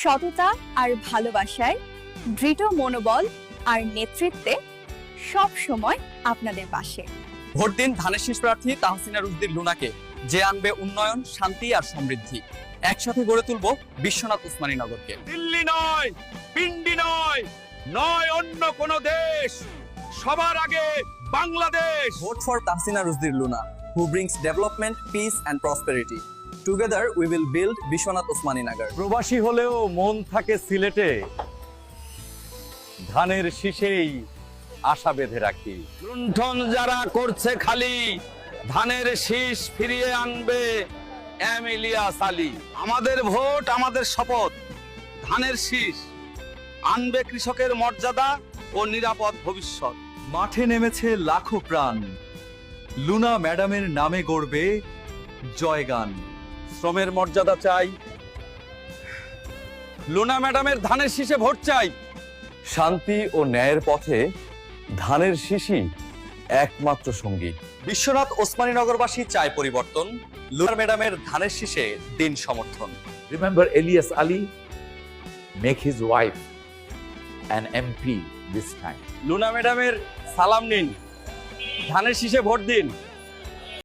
সততা আর ভালোবাসায় দৃঢ় মনোবল আর নেতৃত্বে সব সময় আপনাদের পাশে। ভোট দিন ধানের শীষ প্রার্থী তাহসিনা রুজদির লুনাকে। যে আনবে উন্নয়ন শান্তি আর সমৃদ্ধি। একসাথে গড়ে তুলব বিশ্বনাথ উসমানী নগরকে। দিল্লি নয় পিন্ডি নয় নয় অন্য কোন দেশ। সবার আগে Bangladesh. Vote for Tahsina Rushdir Luna who brings development peace and prosperity together we will build Biswanath Osmani Nagar প্রবাসী হলেও মন থাকে সিলেটে। ধানের শীষেই আশা বেঁধে রাখি। লুণ্ঠন যারা করছে খালি, ধানের শীষ ফিরিয়ে আনবে ইলিয়াস আমাদের ভোট, আমাদের শপথ, ধানের শীষ। আনবে কৃষকের মর্যাদা ও নিরাপদ ভবিষ্যৎ। মাঠে নেমেছে লাখো প্রাণ। লুনা ম্যাডামের নামে গড়বে জয়গান। শ্রমের মর্যাদা চাই। লুনা ম্যাডামের ধানের শীষে ভোট চাই। শান্তি ও ন্যায়ের পথে ধানের শীষই একমাত্র সঙ্গী। বিশ্বনাথ ওসমানী নগরবাসী চায় পরিবর্তন। লুনা ম্যাডামের ধানের শীষে দিন সমর্থন। Remember Elias Ali make his wife an MP this time. Luna ম্যাডামের সালাম নিন। ধানের শীষে ভোট দিন।